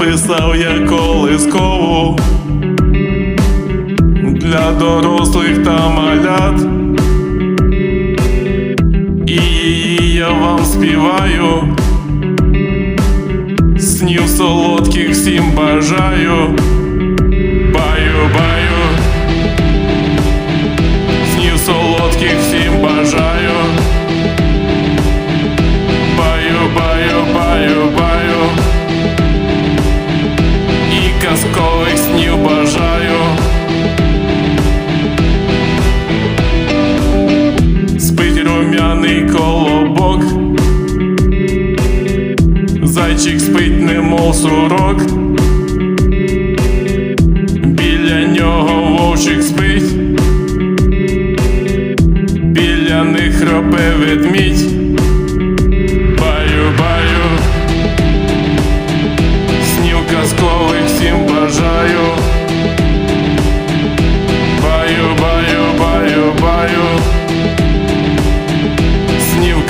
написав я колискову для дорослих та малят. І її я вам співаю. Снів солодких всім бажаю. Баю, баю. Снів солодких всім бажаю. Рум'яний колобок. Зайчик спить, немов сурок. Біля нього вовчик спить. Біля них хропе ведмідь.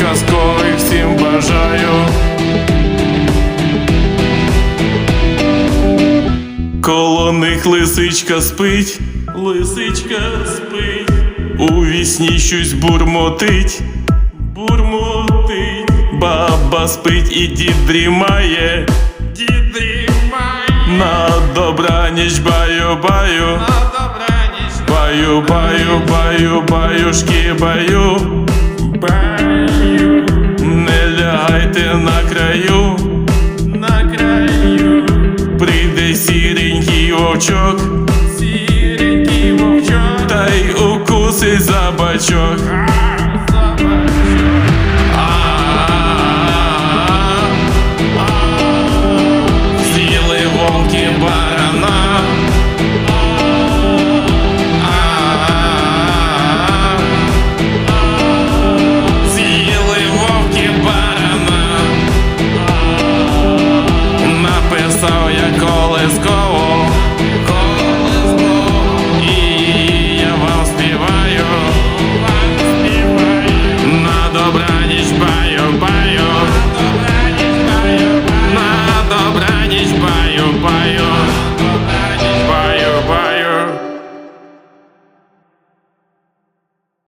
Казкових всім бажаю. Коло них лисичка спить, лисичка спить, у вісні щось бурмотить, бурмотить, баба спить і дід дрімає, дід дрімає, на добраніч баю, баю, на добраніч, баю, баю, баю, баюшки, баю, баю, вовчок, сіренький вовчок, та й укуси за бачок.